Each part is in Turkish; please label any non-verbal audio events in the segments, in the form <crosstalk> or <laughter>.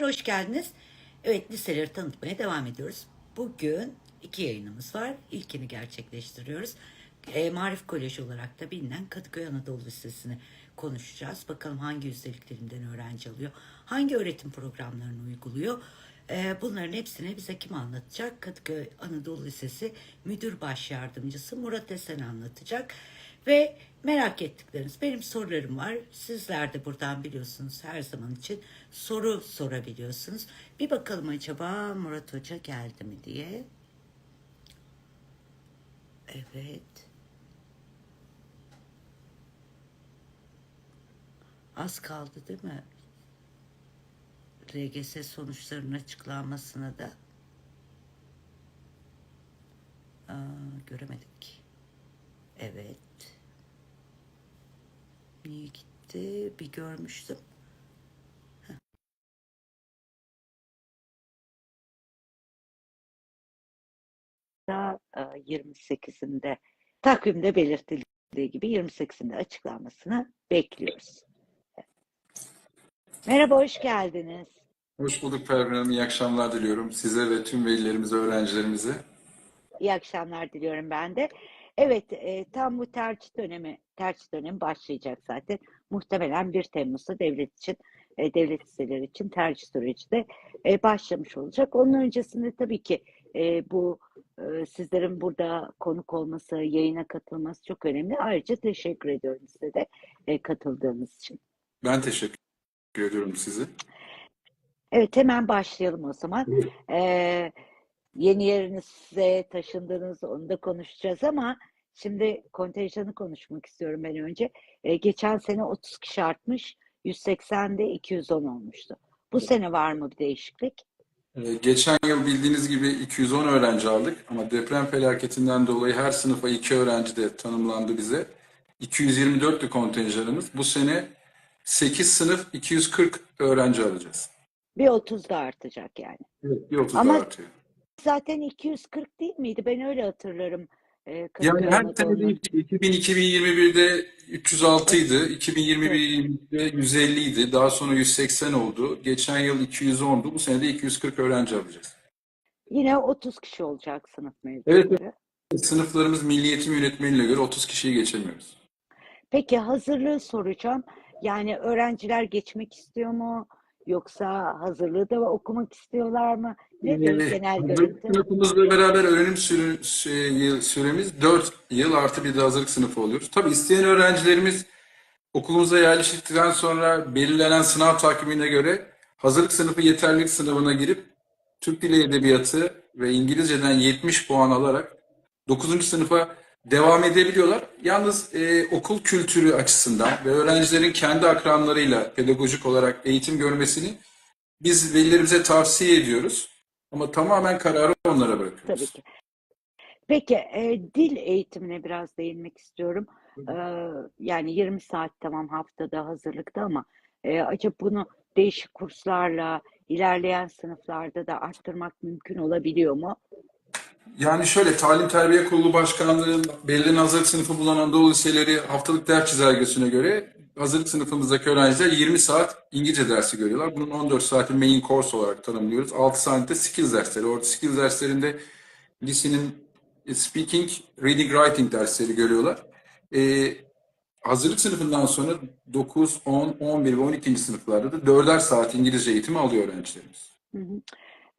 Hoş geldiniz. Evet liseleri tanıtmaya devam ediyoruz. Bugün iki yayınımız var. İlkini gerçekleştiriyoruz. E, Marif Koleji olarak da bilinen Kadıköy Anadolu Lisesi'ni konuşacağız. Bakalım hangi üsteliklerimden öğrenci alıyor, hangi öğretim programlarını uyguluyor. E, bunların hepsini bize kim anlatacak? Kadıköy Anadolu Lisesi Müdür Baş Yardımcısı Murat Esen anlatacak. Ve merak ettikleriniz, benim sorularım var. Sizler de buradan biliyorsunuz her zaman için soru sorabiliyorsunuz. Bir bakalım acaba Murat Hoca geldi mi diye. Evet. Az kaldı değil mi? LGS sonuçlarının açıklanmasına da. Aa, göremedik. Evet. Niye gitti? Bir görmüştüm. E, 28'inde takvimde belirtildiği gibi 28'inde açıklanmasını bekliyoruz. Merhaba, hoş geldiniz. Hoş bulduk Pervin Hanım. İyi akşamlar diliyorum size ve tüm velilerimize, öğrencilerimize. İyi akşamlar diliyorum ben de. Evet, e, tam bu tercih dönemi, tercih dönemi başlayacak zaten. Muhtemelen 1 Temmuz'da devlet için, e, devlet liseleri için tercih süreci de e, başlamış olacak. Onun öncesinde tabii ki e, bu e, sizlerin burada konuk olması, yayına katılması çok önemli. Ayrıca teşekkür ediyorum size de e, katıldığınız için. Ben teşekkür ediyorum size. Evet, hemen başlayalım o zaman. Ee, yeni yerinize taşındınız, onu da konuşacağız ama şimdi kontenjanı konuşmak istiyorum ben önce. Ee, geçen sene 30 kişi artmış, 180'de 210 olmuştu. Bu sene var mı bir değişiklik? Ee, Geçen yıl bildiğiniz gibi 210 öğrenci aldık ama deprem felaketinden dolayı her sınıfa iki öğrenci de tanımlandı bize. 224'tü kontenjanımız. Bu sene 8 sınıf 240 öğrenci alacağız. Bir 30 da artacak yani. Evet, bir 30 Ama daha artıyor. zaten 240 değil miydi? Ben öyle hatırlarım. Ee, Yani her sene Anadolu'nun. değişti. 2000, 2021'de 306 idi, 2021'de 150 idi, daha sonra 180 oldu. Geçen yıl 210'du, bu sene de 240 öğrenci alacağız. Yine 30 kişi olacak sınıf Evet, mevzuları. Sınıflarımız Milli Eğitim Yönetmeliğine göre 30 kişiyi geçemiyoruz. Peki hazırlığı soracağım. Yani öğrenciler geçmek istiyor mu? Yoksa hazırlığı da okumak istiyorlar mı? Nedir Ee, genel görüntü? sınıfımızla beraber öğrenim süre- sü- yıl- süremiz 4 yıl artı bir de hazırlık sınıfı oluyoruz. Tabii isteyen öğrencilerimiz okulumuza yerleştikten sonra belirlenen sınav takvimine göre hazırlık sınıfı yeterlilik sınavına girip Türk Dili Edebiyatı ve İngilizceden 70 puan alarak 9. sınıfa devam edebiliyorlar. Yalnız e, okul kültürü açısından ve öğrencilerin kendi akranlarıyla pedagojik olarak eğitim görmesini biz velilerimize tavsiye ediyoruz. Ama tamamen kararı onlara Tabii bırakıyoruz. ki. Peki e, dil eğitimine biraz değinmek istiyorum. Ee, yani 20 saat tamam haftada hazırlıkta ama e, acaba bunu değişik kurslarla ilerleyen sınıflarda da arttırmak mümkün olabiliyor mu? Yani şöyle Talim Terbiye Kurulu Başkanlığı'nın belirlenen hazırlık sınıfı bulunan Anadolu liseleri haftalık ders çizelgesine göre hazırlık sınıfımızdaki öğrenciler 20 saat İngilizce dersi görüyorlar. Bunun 14 saati main course olarak tanımlıyoruz. 6 saat de skills dersleri. Orada skills derslerinde lisenin speaking, reading, writing dersleri görüyorlar. Ee, hazırlık sınıfından sonra 9, 10, 11 ve 12. sınıflarda da 4'er saat İngilizce eğitimi alıyor öğrencilerimiz. Hı hı.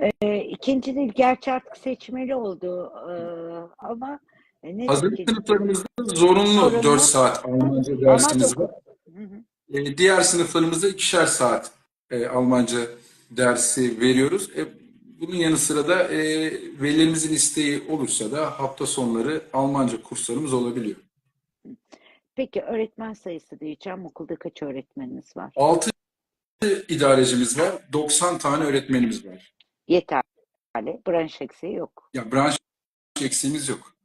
Ee, ikinci dil gerçi artık seçmeli oldu ee, ama e, nedir Hazırlık sınıflarımızda zorunlu Zorunlu 4 saat Almanca dersimiz var. Hı hı. E, diğer sınıflarımızda ikişer saat e, Almanca dersi veriyoruz. E, bunun yanı sıra da e, velilerimizin isteği olursa da hafta sonları Almanca kurslarımız olabiliyor. Peki öğretmen sayısı diyeceğim. Okulda kaç öğretmeniniz var? 6 idarecimiz var, 90 tane öğretmenimiz var. Yeterli. Branş eksiği yok. Ya branş eksiğimiz yok.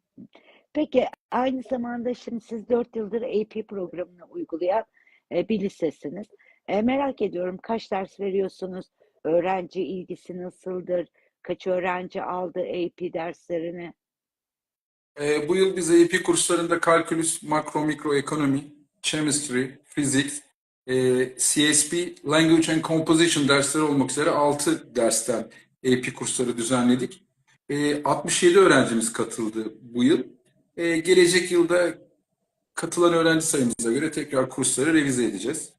Peki aynı zamanda şimdi siz 4 yıldır AP programını uygulayan e, bir lisesiniz. E, merak ediyorum kaç ders veriyorsunuz? Öğrenci ilgisi nasıldır? Kaç öğrenci aldı AP derslerini? E, bu yıl biz AP kurslarında kalkülüs, makro, mikro ekonomi, chemistry, fizik, e, CSP, Language and Composition dersleri olmak üzere 6 dersten AP kursları düzenledik. E, 67 öğrencimiz katıldı bu yıl. E, gelecek yılda katılan öğrenci sayımıza göre tekrar kursları revize edeceğiz.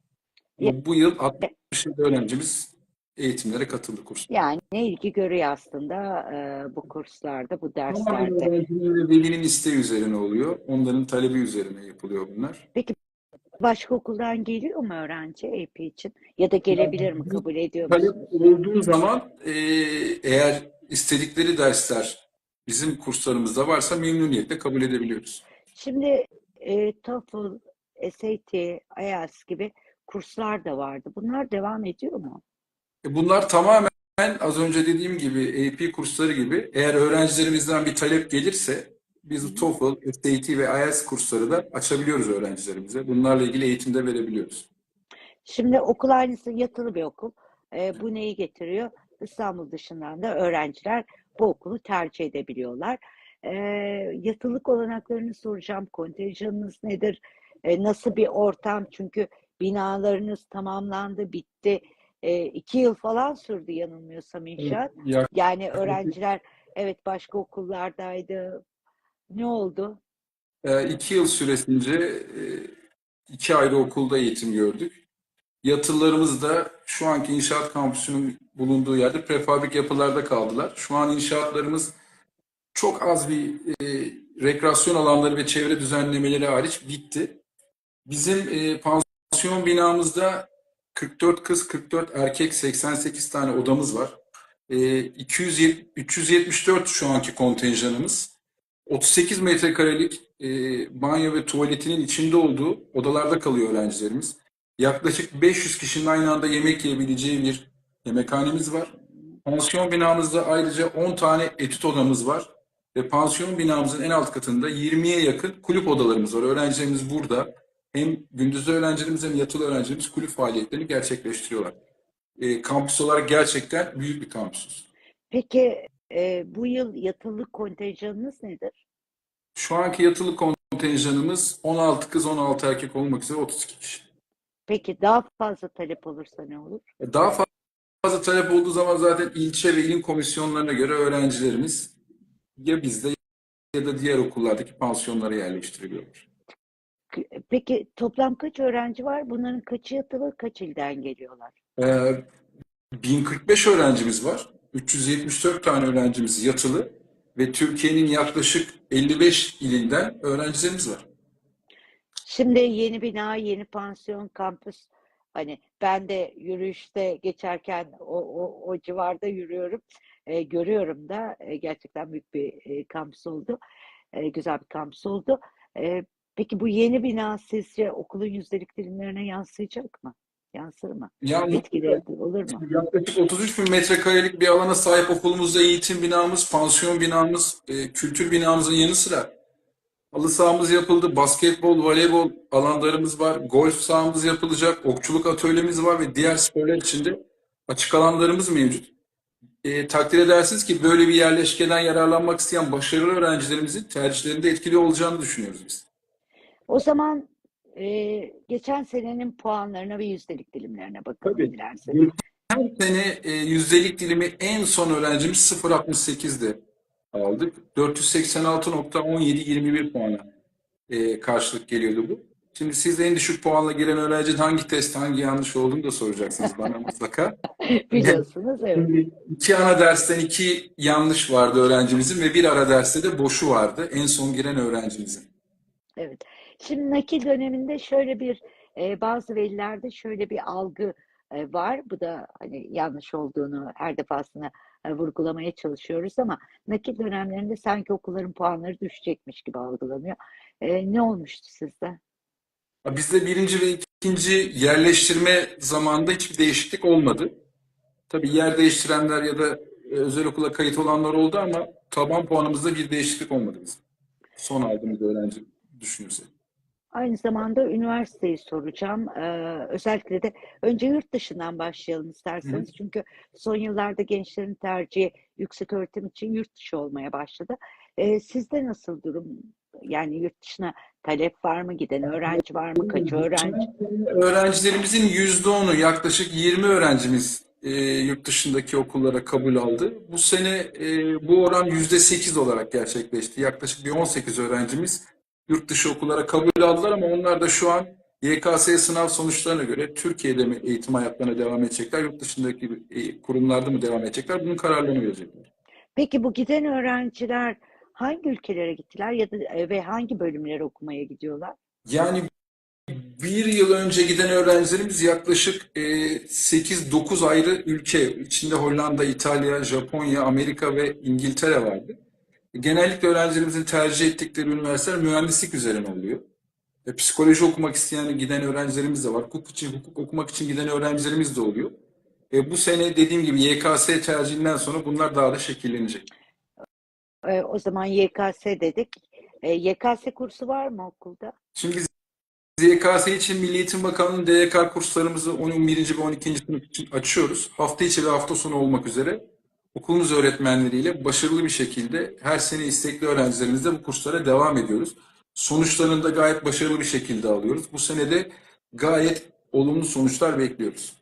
Ama bu yıl 67 öğrencimiz eğitimlere katıldı kurslara. Yani ne ilgi görüyor aslında e, bu kurslarda, bu derslerde. öğrencinin ve velinin isteği üzerine oluyor. Onların talebi üzerine yapılıyor bunlar. Başka okuldan geliyor mu öğrenci AP için? Ya da gelebilir mi? Kabul ediyor Talep musunuz? olduğu zaman e, eğer istedikleri dersler bizim kurslarımızda varsa memnuniyetle kabul edebiliyoruz. Şimdi e, TOEFL, SAT, IELTS gibi kurslar da vardı. Bunlar devam ediyor mu? E, Bunlar tamamen az önce dediğim gibi AP kursları gibi eğer öğrencilerimizden bir talep gelirse biz TOEFL, SAT ve IELTS kursları da açabiliyoruz öğrencilerimize. Bunlarla ilgili eğitim de verebiliyoruz. Şimdi okul aynısı yatılı bir okul. E, bu neyi getiriyor? İstanbul dışından da öğrenciler bu okulu tercih edebiliyorlar. E, yatılık olanaklarını soracağım. Kontenjanınız nedir? E, nasıl bir ortam? Çünkü binalarınız tamamlandı, bitti. E, iki yıl falan sürdü yanılmıyorsam inşaat. Ya- Yani öğrenciler evet başka okullardaydı. Ne oldu? E, iki yıl süresince e, iki ayrı okulda eğitim gördük. Yatılılarımız da şu anki inşaat kampüsünün bulunduğu yerde prefabrik yapılarda kaldılar. Şu an inşaatlarımız çok az bir e, rekreasyon alanları ve çevre düzenlemeleri hariç bitti. Bizim e, pansiyon binamızda 44 kız, 44 erkek, 88 tane odamız var. E, 270 374 şu anki kontenjanımız. 38 metrekarelik e, banyo ve tuvaletinin içinde olduğu odalarda kalıyor öğrencilerimiz. Yaklaşık 500 kişinin aynı anda yemek yiyebileceği bir yemekhanemiz var. Pansiyon binamızda ayrıca 10 tane etüt odamız var. Ve pansiyon binamızın en alt katında 20'ye yakın kulüp odalarımız var. Öğrencilerimiz burada hem gündüzde öğrencilerimiz hem yatılı öğrencilerimiz kulüp faaliyetlerini gerçekleştiriyorlar. E, kampüs olarak gerçekten büyük bir kampüsüz. Peki e, bu yıl yatılı kontenjanınız nedir? Şu anki yatılı kontenjanımız 16 kız 16 erkek olmak üzere 32 kişi. Peki daha fazla talep olursa ne olur? Daha fazla talep olduğu zaman zaten ilçe ve ilin komisyonlarına göre öğrencilerimiz ya bizde ya da diğer okullardaki pansiyonlara yerleştiriliyorlar. Peki toplam kaç öğrenci var? Bunların kaçı yatılı, kaç ilden geliyorlar? Ee, 1045 öğrencimiz var. 374 tane öğrencimiz yatılı ve Türkiye'nin yaklaşık 55 ilinden öğrencilerimiz var. Şimdi yeni bina, yeni pansiyon, kampüs. Hani ben de yürüyüşte geçerken o, o, o civarda yürüyorum. E, görüyorum da e, gerçekten büyük bir e, kampüs oldu. E, güzel bir kampüs oldu. E, peki bu yeni bina sizce okulun yüzdelik dilimlerine yansıyacak mı? Yansır mı? Yani Etkileri olur mu? Yaklaşık 33 bin metrekarelik bir alana sahip okulumuzda eğitim binamız, pansiyon binamız, e, kültür binamızın yanı sıra halı sahamız yapıldı, basketbol, voleybol alanlarımız var, golf sahamız yapılacak, okçuluk atölyemiz var ve diğer sporlar için de açık alanlarımız mevcut. E, takdir edersiniz ki böyle bir yerleşkeden yararlanmak isteyen başarılı öğrencilerimizin tercihlerinde etkili olacağını düşünüyoruz biz. O zaman e, geçen senenin puanlarına ve yüzdelik dilimlerine bakalım Tabii. dilerseniz. Her sene e, yüzdelik dilimi en son öğrencimiz 0.68'de aldık. 486.1721 puana e, karşılık geliyordu bu. Şimdi siz de en düşük puanla giren öğrencinin hangi test hangi yanlış olduğunu da soracaksınız bana <laughs> mutlaka. Biliyorsunuz evet. Şimdi iki ana dersten iki yanlış vardı öğrencimizin ve bir ara derste de boşu vardı en son giren öğrencimizin. Evet. Şimdi nakil döneminde şöyle bir e, bazı velilerde şöyle bir algı e, var. Bu da hani yanlış olduğunu her defasında e, vurgulamaya çalışıyoruz ama nakil dönemlerinde sanki okulların puanları düşecekmiş gibi algılanıyor. E, ne olmuştu sizde? Bizde birinci ve ikinci yerleştirme zamanında hiçbir değişiklik olmadı. Tabii yer değiştirenler ya da e, özel okula kayıt olanlar oldu ama taban puanımızda bir değişiklik olmadı bizim. Son aldığımız öğrenci düşünürsek. Aynı zamanda üniversiteyi soracağım. Ee, özellikle de önce yurt dışından başlayalım isterseniz. Çünkü son yıllarda gençlerin tercihi yüksek öğretim için yurt dışı olmaya başladı. Ee, sizde nasıl durum? Yani yurt dışına talep var mı? Giden öğrenci var mı? Kaç öğrenci? Öğrencilerimizin %10'u yaklaşık 20 öğrencimiz e, yurt dışındaki okullara kabul aldı. Bu sene e, bu oran %8 olarak gerçekleşti. Yaklaşık bir 18 öğrencimiz yurt dışı okullara kabul aldılar ama onlar da şu an YKS sınav sonuçlarına göre Türkiye'de mi eğitim hayatlarına devam edecekler, yurt dışındaki e, kurumlarda mı devam edecekler? Bunun kararlarını verecekler. Peki bu giden öğrenciler hangi ülkelere gittiler ya da e, ve hangi bölümleri okumaya gidiyorlar? Yani bir yıl önce giden öğrencilerimiz yaklaşık e, 8-9 ayrı ülke, içinde Hollanda, İtalya, Japonya, Amerika ve İngiltere vardı. Genellikle öğrencilerimizin tercih ettikleri üniversiteler mühendislik üzerine oluyor. E, psikoloji okumak isteyen giden öğrencilerimiz de var. Hukuk için, hukuk okumak için giden öğrencilerimiz de oluyor. E, bu sene dediğim gibi YKS tercihinden sonra bunlar daha da şekillenecek. E, o zaman YKS dedik. E, YKS kursu var mı okulda? Şimdi biz YKS için Milli Eğitim Bakanlığı'nın DYK kurslarımızı 11. ve 12. sınıf için açıyoruz. Hafta içi ve hafta sonu olmak üzere okulumuz öğretmenleriyle başarılı bir şekilde her sene istekli öğrencilerimizle bu kurslara devam ediyoruz. Sonuçlarını da gayet başarılı bir şekilde alıyoruz. Bu sene de gayet olumlu sonuçlar bekliyoruz.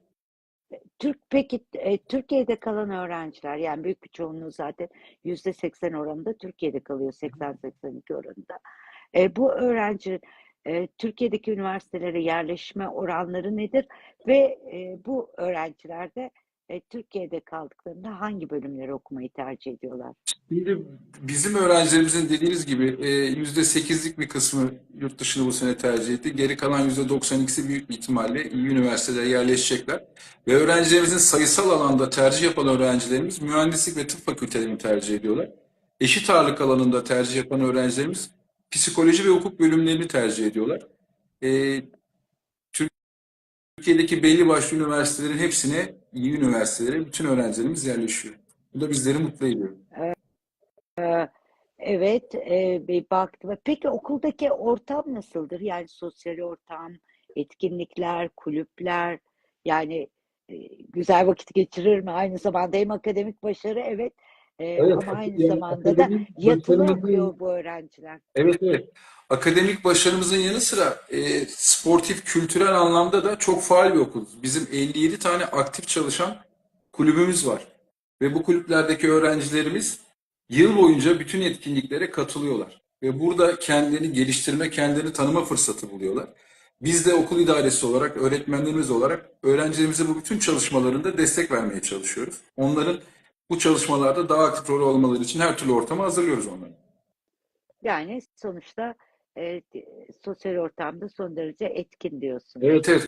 Türk peki e, Türkiye'de kalan öğrenciler yani büyük bir çoğunluğu zaten yüzde seksen oranında Türkiye'de kalıyor 80-82 oranında. E, bu öğrenci e, Türkiye'deki üniversitelere yerleşme oranları nedir ve e, bu öğrenciler de e, Türkiye'de kaldıklarında hangi bölümleri okumayı tercih ediyorlar? Şimdi bizim öğrencilerimizin dediğiniz gibi e, yüzde sekizlik bir kısmı yurt dışını bu sene tercih etti. Geri kalan yüzde 92'si büyük bir ihtimalle iyi üniversitelere yerleşecekler. Ve öğrencilerimizin sayısal alanda tercih yapan öğrencilerimiz mühendislik ve tıp fakültelerini tercih ediyorlar. Eşit ağırlık alanında tercih yapan öğrencilerimiz psikoloji ve hukuk bölümlerini tercih ediyorlar. E, Türkiye'deki belli başlı üniversitelerin hepsine, iyi üniversitelere bütün öğrencilerimiz yerleşiyor. Bu da bizleri mutlu ediyor. Ee, Evet, e, bir baktım. Peki okuldaki ortam nasıldır? Yani sosyal ortam, etkinlikler, kulüpler, yani e, güzel vakit geçirir mi? Aynı zamanda hem akademik başarı, evet, e, Evet, ama aynı yani zamanda da yatılı okuyor bu öğrenciler. Evet evet. Akademik başarımızın yanı sıra e, sportif, kültürel anlamda da çok faal bir okuluz. Bizim 57 tane aktif çalışan kulübümüz var. Ve bu kulüplerdeki öğrencilerimiz yıl boyunca bütün etkinliklere katılıyorlar. Ve burada kendini geliştirme, kendini tanıma fırsatı buluyorlar. Biz de okul idaresi olarak, öğretmenlerimiz olarak öğrencilerimize bu bütün çalışmalarında destek vermeye çalışıyoruz. Onların bu çalışmalarda daha aktif rol almaları için her türlü ortamı hazırlıyoruz onları. Yani sonuçta e, sosyal ortamda son derece etkin diyorsun. Evet evet.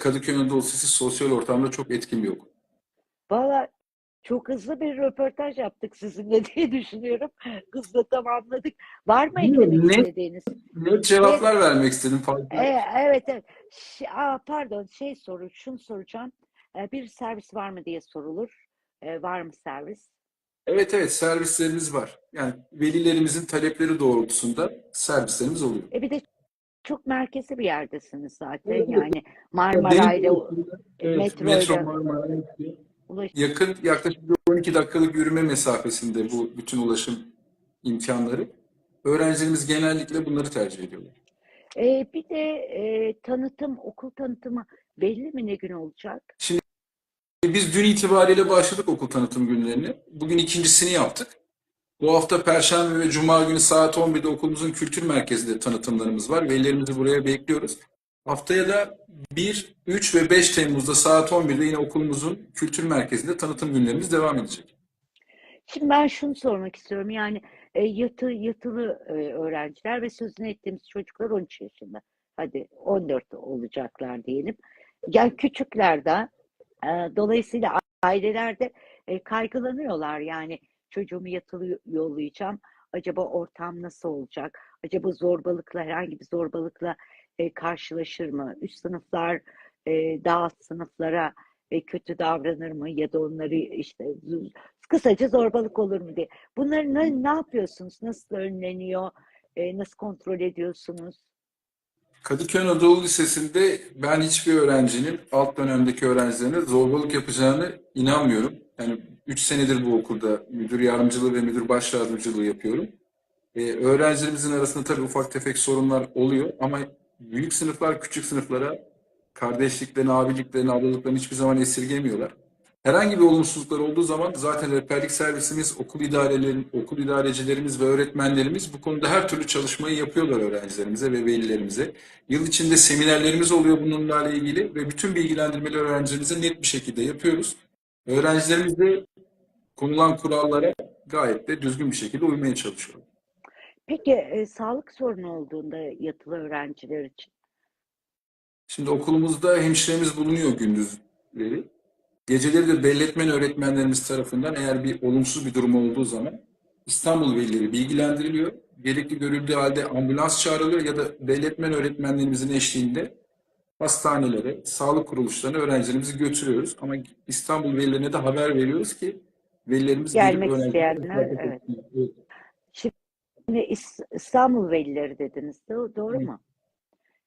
Kadıköy Anadolu Lisesi sosyal ortamda çok etkin bir okul. Valla çok hızlı bir röportaj yaptık sizinle <laughs> diye düşünüyorum. Hızla tamamladık. Var mı eklemek ne- istediğiniz? Net cevaplar vermek istedim fazla. E, evet evet. Ş- aa, pardon şey soru, şunu soracağım. E, bir servis var mı diye sorulur. E, var mı servis? Evet evet servislerimiz var. Yani velilerimizin talepleri doğrultusunda servislerimiz oluyor. E bir de çok merkezi bir yerdesiniz zaten. Evet. Yani Marmaray'la evet, metroyla- metro Marmara hepsi ulaş. yakın yaklaşık bir 12 dakikalık yürüme mesafesinde bu bütün ulaşım imkanları. Öğrencilerimiz genellikle bunları tercih ediyorlar. E, bir de e, tanıtım, okul tanıtımı belli mi ne gün olacak? Biz dün itibariyle başladık okul tanıtım günlerini. Bugün ikincisini yaptık. Bu hafta Perşembe ve Cuma günü saat 11'de okulumuzun kültür merkezinde tanıtımlarımız var. Velilerimizi buraya bekliyoruz. Haftaya da 1, 3 ve 5 Temmuz'da saat 11'de yine okulumuzun kültür merkezinde tanıtım günlerimiz devam edecek. Şimdi ben şunu sormak istiyorum. Yani e, yatı, yatılı e, öğrenciler ve sözünü ettiğimiz çocuklar 13 yaşında. Hadi 14 olacaklar diyelim. Yani küçüklerde e, dolayısıyla ailelerde e, kaygılanıyorlar. Yani çocuğumu yatılı yollayacağım. Acaba ortam nasıl olacak? Acaba zorbalıkla herhangi bir zorbalıkla e, karşılaşır mı? Üst sınıflar e, daha sınıflara kötü davranır mı? Ya da onları işte kısaca zorbalık olur mu diye. Bunları ne, ne yapıyorsunuz? Nasıl önleniyor? Nasıl kontrol ediyorsunuz? Kadıköy Anadolu Lisesi'nde ben hiçbir öğrencinin alt dönemdeki öğrencilerine zorbalık yapacağını inanmıyorum. Yani 3 senedir bu okulda müdür yardımcılığı ve müdür baş yardımcılığı yapıyorum. Ee, öğrencilerimizin arasında tabii ufak tefek sorunlar oluyor ama büyük sınıflar küçük sınıflara kardeşliklerini, abiliklerini, ablalıklarını hiçbir zaman esirgemiyorlar. Herhangi bir olumsuzluklar olduğu zaman zaten rehberlik servisimiz, okul idarelerin, okul idarecilerimiz ve öğretmenlerimiz bu konuda her türlü çalışmayı yapıyorlar öğrencilerimize ve velilerimize. Yıl içinde seminerlerimiz oluyor bununla ilgili ve bütün bilgilendirmeleri öğrencilerimize net bir şekilde yapıyoruz. Öğrencilerimiz de konulan kurallara gayet de düzgün bir şekilde uymaya çalışıyor. Peki e, sağlık sorunu olduğunda yatılı öğrenciler için? Şimdi okulumuzda hemşiremiz bulunuyor gündüzleri. Geceleri de belletmen öğretmenlerimiz tarafından eğer bir olumsuz bir durum olduğu zaman İstanbul velileri bilgilendiriliyor. Gerekli görüldüğü halde ambulans çağrılıyor ya da belletmen öğretmenlerimizin eşliğinde hastanelere, sağlık kuruluşlarına öğrencilerimizi götürüyoruz. Ama İstanbul velilerine de haber veriyoruz ki velilerimiz Gelmek isteyenler, evet. Şimdi İs- İstanbul velileri dediniz, do- doğru mu?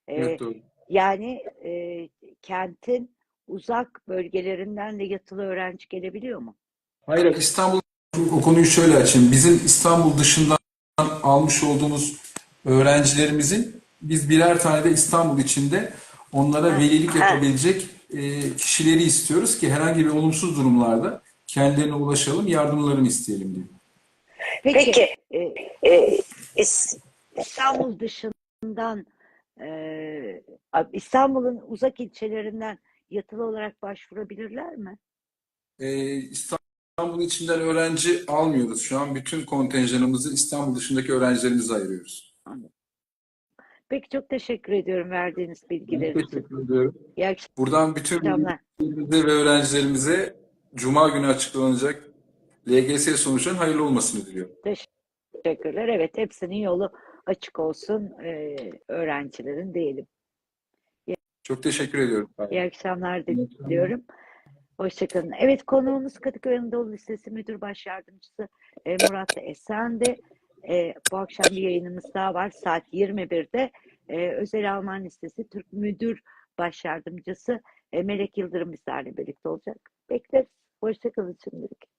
Evet doğru. yani e, kentin uzak bölgelerinden de yatılı öğrenci gelebiliyor mu? Hayır, İstanbul o konuyu şöyle açayım. Bizim İstanbul dışından almış olduğumuz öğrencilerimizin biz birer tane de İstanbul içinde onlara velilik yapabilecek e, kişileri istiyoruz ki herhangi bir olumsuz durumlarda kendilerine ulaşalım, yardımlarını isteyelim diye. Peki, Peki. e, Ee, is- İstanbul dışından e, İstanbul'un uzak ilçelerinden yatılı olarak başvurabilirler mi? E, İstanbul içinden öğrenci almıyoruz. Şu an bütün kontenjanımızı İstanbul dışındaki öğrencilerimize ayırıyoruz. Peki çok teşekkür ediyorum verdiğiniz bilgiler için. teşekkür ediyorum. İyi Buradan bütün akşamlar. velilerimize ve öğrencilerimize Cuma günü açıklanacak LGS sonuçlarının hayırlı olmasını diliyorum. Teşekkürler. Evet hepsinin yolu açık olsun öğrencilerin diyelim. Çok teşekkür ediyorum. İyi akşamlar diliyorum. Hoşçakalın. Evet konuğumuz Kadıköy Anadolu Lisesi Müdür Baş Yardımcısı e, Murat Esen'di. E, bu akşam bir yayınımız daha var. Saat 21'de e, Özel Alman Lisesi Türk Müdür Baş Yardımcısı e, Melek Yıldırım bizlerle birlikte olacak. Bekleriz. Hoşçakalın şimdilik.